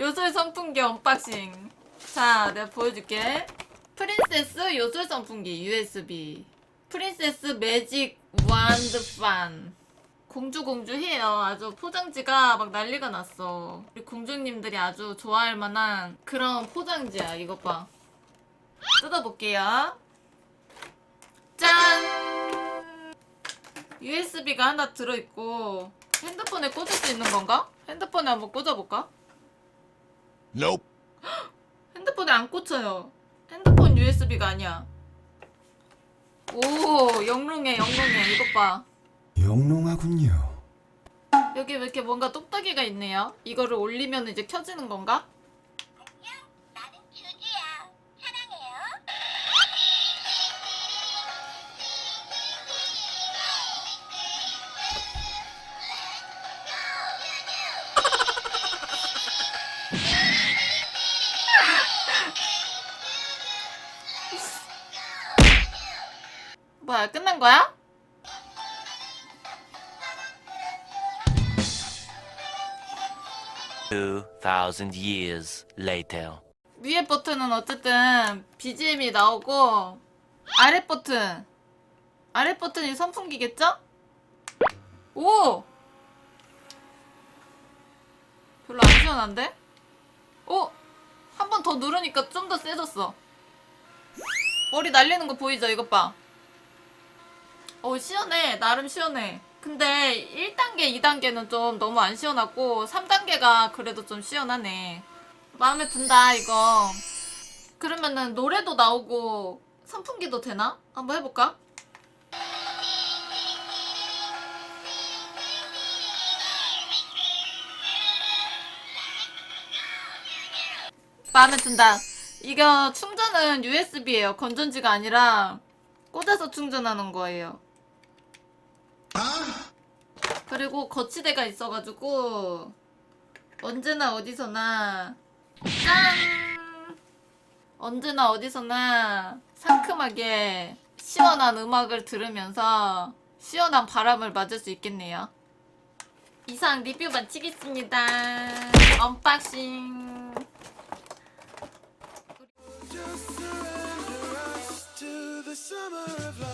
요술 선풍기 언박싱. 자, 내가 보여줄게. 프린세스 요술 선풍기 USB. 프린세스 매직 완드 판. 공주 공주 해요. 아주 포장지가 막 난리가 났어. 우리 공주님들이 아주 좋아할 만한 그런 포장지야. 이것 봐. 뜯어볼게요. 짠! USB가 하나 들어있고 핸드폰에 꽂을 수 있는 건가? 핸드폰에 한번 꽂아볼까? Nope. 핸드폰에 안 꽂혀요. 핸드폰 USB가 아니야. 오, 영롱해, 영롱해. 이것 봐. 영롱하군요. 여기 왜 이렇게 뭔가 똑딱이가 있네요? 이거를 올리면 이제 켜지는 건가? 뭐야, 끝난 거야? Two thousand years later. 위에 버튼은 어쨌든 BGM이 나오고 아래 버튼 아래 버튼이 선풍기겠죠? 오! 별로 안 시원한데? 오! 한 번 더 누르니까 좀 더 세졌어 머리 날리는 거 보이죠? 이것 봐 어 시원해. 나름 시원해. 근데 1단계 2단계는 좀 너무 안 시원하고 3단계가 그래도 좀 시원하네. 마음에 든다 이거. 그러면은 노래도 나오고 선풍기도 되나? 한번 해볼까? 마음에 든다. 이거 충전은 USB예요. 건전지가 아니라 꽂아서 충전하는 거예요 아? 그리고 거치대가 있어가지고 언제나 어디서나 짠! 언제나 어디서나 상큼하게 시원한 음악을 들으면서 시원한 바람을 맞을 수 있겠네요. 이상 리뷰 마치겠습니다. 언박싱! The summer of love.